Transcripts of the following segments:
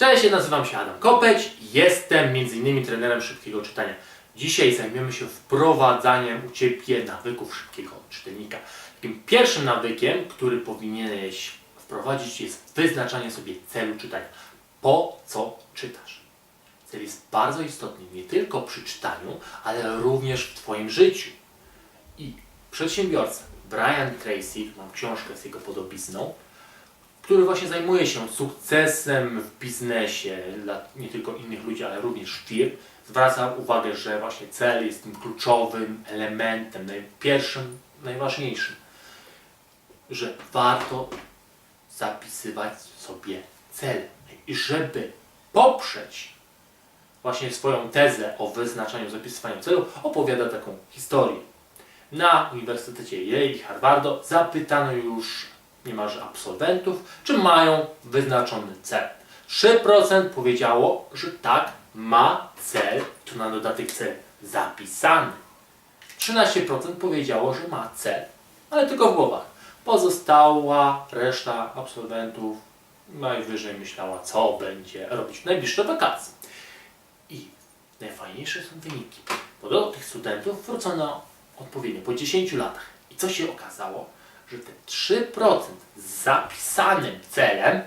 Cześć, nazywam się Adam Kopeć, jestem m.in. trenerem szybkiego czytania. Dzisiaj zajmiemy się wprowadzaniem u Ciebie nawyków szybkiego czytelnika. Takim pierwszym nawykiem, który powinieneś wprowadzić jest wyznaczanie sobie celu czytania. Po co czytasz? Cel jest bardzo istotny nie tylko przy czytaniu, ale również w Twoim życiu. I przedsiębiorca Brian Tracy, mam książkę z jego podobizną, który właśnie zajmuje się sukcesem w biznesie dla nie tylko innych ludzi, ale również firm, zwraca uwagę, że właśnie cel jest tym kluczowym elementem, najpierwszym, najważniejszym, że warto zapisywać sobie cel i żeby poprzeć właśnie swoją tezę o wyznaczaniu, zapisywaniu celu, opowiada taką historię. Na Uniwersytecie Yale i Harvardu zapytano już niemalże absolwentów, czy mają wyznaczony cel. 3% powiedziało, że tak, ma cel, tu na dodatek cel zapisany. 13% powiedziało, że ma cel, ale tylko w głowach. Pozostała reszta absolwentów najwyżej myślała, co będzie robić w najbliższe wakacje. I najfajniejsze są wyniki, bo do tych studentów wrócono odpowiednio po 10 latach. I co się okazało? Że te 3% z zapisanym celem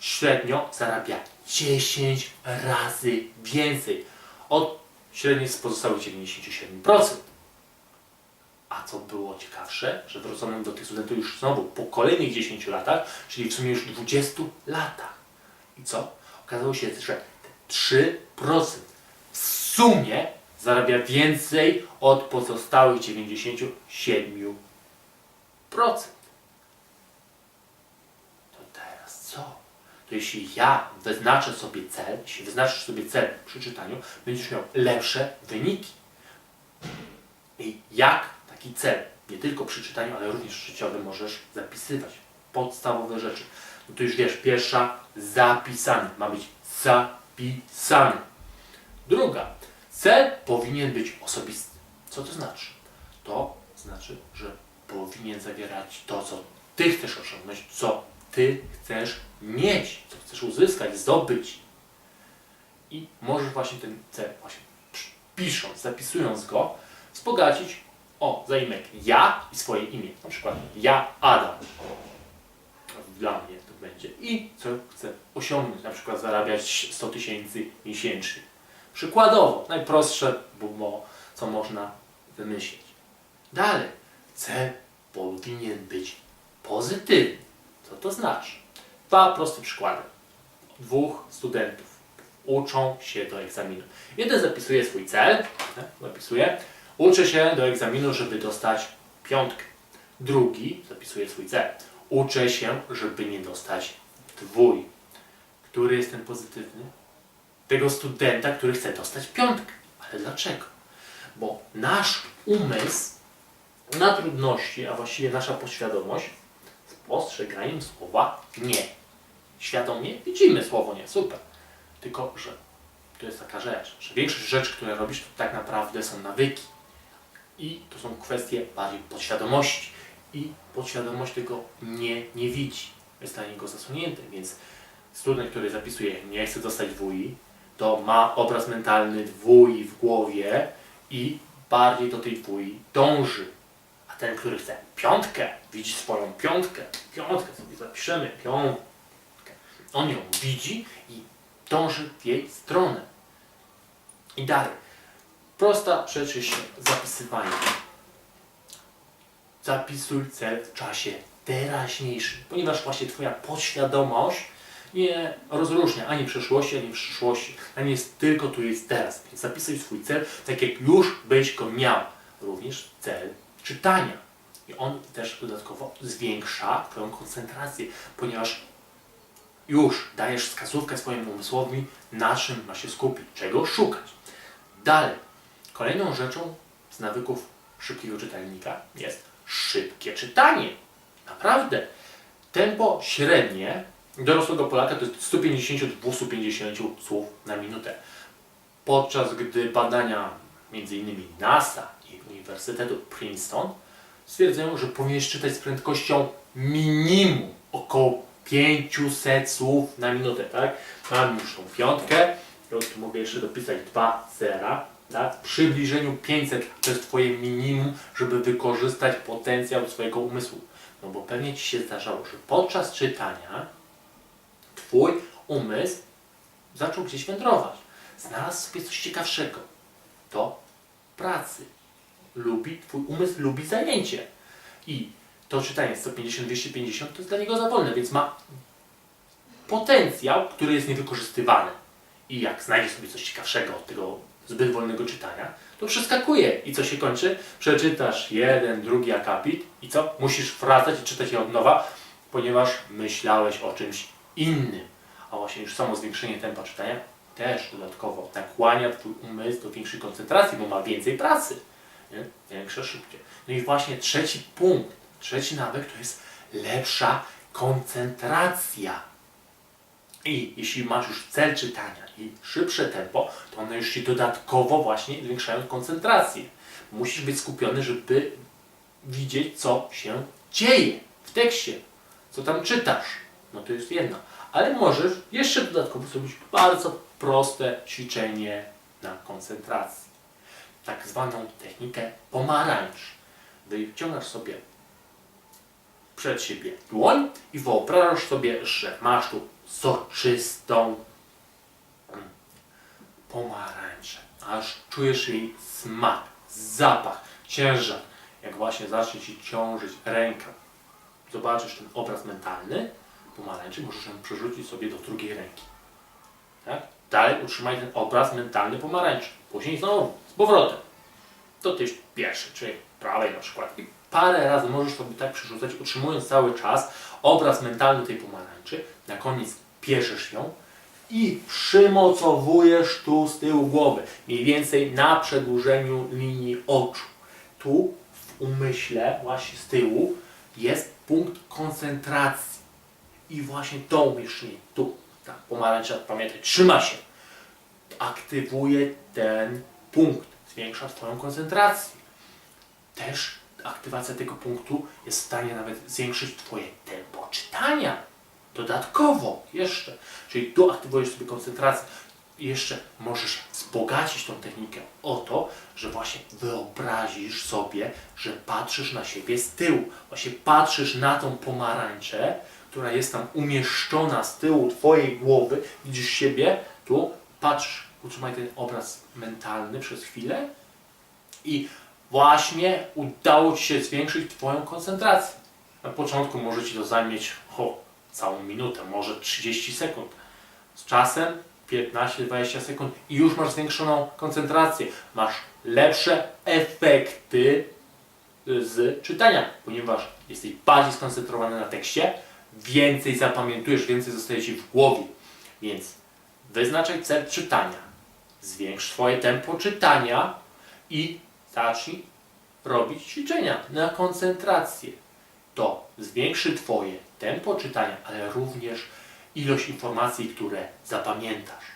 średnio zarabia 10 razy więcej od średniej z pozostałych 97%. A co było ciekawsze, że wrócono do tych studentów już znowu po kolejnych 10 latach, czyli w sumie już 20 latach. I co? Okazało się, że te 3% w sumie zarabia więcej od pozostałych 97%. To teraz co? To jeśli ja wyznaczę sobie cel, jeśli wyznaczysz sobie cel przy czytaniu, będziesz miał lepsze wyniki. I jak taki cel, nie tylko przy czytaniu, ale również życiowy możesz zapisywać. Podstawowe rzeczy. No to już wiesz, pierwsza zapisany. Ma być zapisany. Druga, cel powinien być osobisty. Co to znaczy? To znaczy, że powinien zawierać to, co ty chcesz osiągnąć, co ty chcesz mieć, co chcesz uzyskać, zdobyć. I możesz właśnie ten cel, właśnie pisząc, zapisując go, wzbogacić o zaimek ja i swoje imię. Na przykład ja Adam. Dla mnie to będzie. I co chcę osiągnąć. Na przykład zarabiać 100 tysięcy miesięcznie. Przykładowo, najprostsze było, co można wymyślić. Dalej, cel powinien być pozytywny. Co to znaczy? Dwa proste przykłady. Dwóch studentów uczą się do egzaminu. Jeden zapisuje swój cel, tak, zapisuje, uczy się do egzaminu, żeby dostać piątkę. Drugi zapisuje swój cel. Uczę się, żeby nie dostać dwój. Który jest ten pozytywny? Tego studenta, który chce dostać piątkę. Ale dlaczego? Bo nasz umysł na trudności, a właściwie nasza podświadomość z postrzeganiem słowa nie. Świadomie widzimy słowo nie, super. Tylko, że to jest taka rzecz, że większość rzeczy, które robisz, to tak naprawdę są nawyki. I to są kwestie bardziej podświadomości. I podświadomość tego nie, nie widzi. Jest dla niego zasłonięte, więc student, który zapisuje nie chce dostać dwój, to ma obraz mentalny dwój w głowie i bardziej do tej dwój dąży. Ten, który chce piątkę, widzi swoją piątkę, piątkę sobie zapiszemy, piątkę. On ją widzi i dąży w jej stronę. I dalej. Prosta rzecz jest zapisywanie. Zapisuj cel w czasie teraźniejszym, ponieważ właśnie Twoja podświadomość nie rozróżnia ani przeszłości, ani przyszłości. Ani jest tylko tu jest teraz. Więc zapisuj swój cel tak, jak już byś go miał. Również cel czytania. I on też dodatkowo zwiększa Twoją koncentrację, ponieważ już dajesz wskazówkę swojemu umysłowi, na czym ma się skupić, czego szukać. Dalej, kolejną rzeczą z nawyków szybkiego czytelnika jest szybkie czytanie. Naprawdę. Tempo średnie dorosłego Polaka to jest 150-250 słów na minutę. Podczas gdy badania m.in. NASA Uniwersytetu Princeton stwierdzają, że powinieneś czytać z prędkością minimum około 500 słów na minutę, tak? Mam już tą piątkę, ja tu mogę jeszcze dopisać dwa zera, tak? W przybliżeniu 500 to jest Twoje minimum, żeby wykorzystać potencjał swojego umysłu. No bo pewnie Ci się zdarzało, że podczas czytania Twój umysł zaczął gdzieś wędrować. Znalazł sobie coś ciekawszego. Do pracy. Lubi, twój umysł lubi zajęcie. I to czytanie 150-250 to jest dla niego za wolne, więc ma potencjał, który jest niewykorzystywany. I jak znajdzie sobie coś ciekawszego od tego zbyt wolnego czytania, to przeskakuje. I co się kończy? Przeczytasz jeden, drugi akapit i co? Musisz wracać i czytać je od nowa, ponieważ myślałeś o czymś innym. A właśnie już samo zwiększenie tempa czytania też dodatkowo nakłania Twój umysł do większej koncentracji, bo ma więcej pracy. Nie? Większe, szybciej. No i właśnie trzeci punkt, trzeci nawyk to jest lepsza koncentracja. I jeśli masz już cel czytania i szybsze tempo, to one już Ci dodatkowo właśnie zwiększają koncentrację. Musisz być skupiony, żeby widzieć, co się dzieje w tekście, co tam czytasz. No to jest jedno. Ale możesz jeszcze dodatkowo zrobić bardzo proste ćwiczenie na koncentracji. Tak zwaną technikę pomarańcz. Wyciągasz sobie przed siebie dłoń i wyobrażasz sobie, że masz tu soczystą mm, pomarańczę. Aż czujesz jej smak, zapach, ciężar. Jak właśnie zacznie Ci ciążyć ręka, zobaczysz ten obraz mentalny pomarańczy, możesz ją przerzucić sobie do drugiej ręki. Tak? Dalej utrzymaj ten obraz mentalny pomarańczy. Później znowu z powrotem do tej pierwszej, czyli prawej na przykład. I parę razy możesz sobie tak przerzucać, utrzymując cały czas obraz mentalny tej pomarańczy. Na koniec bierzesz ją i przymocowujesz tu z tyłu głowy. Mniej więcej na przedłużeniu linii oczu. Tu w umyśle, właśnie z tyłu, jest punkt koncentracji. I właśnie to umieszczenie tu, ta pomarańcza, pamiętaj, trzyma się. Aktywuje ten punkt, zwiększa Twoją koncentrację. Też aktywacja tego punktu jest w stanie nawet zwiększyć Twoje tempo czytania. Dodatkowo jeszcze. Czyli tu aktywujesz sobie koncentrację. Jeszcze możesz wzbogacić tą technikę o to, że właśnie wyobrazisz sobie, że patrzysz na siebie z tyłu. Właśnie patrzysz na tą pomarańczę, która jest tam umieszczona z tyłu Twojej głowy. Widzisz siebie, tu patrz, utrzymaj ten obraz mentalny przez chwilę i właśnie udało Ci się zwiększyć Twoją koncentrację. Na początku może Ci to zająć o, całą minutę, może 30 sekund. Z czasem 15-20 sekund i już masz zwiększoną koncentrację. Masz lepsze efekty z czytania, ponieważ jesteś bardziej skoncentrowany na tekście, więcej zapamiętujesz, więcej zostaje Ci w głowie. Więc wyznaczaj cel czytania, zwiększ swoje tempo czytania i zacznij robić ćwiczenia na koncentrację. To zwiększy Twoje tempo czytania, ale również ilość informacji, które zapamiętasz.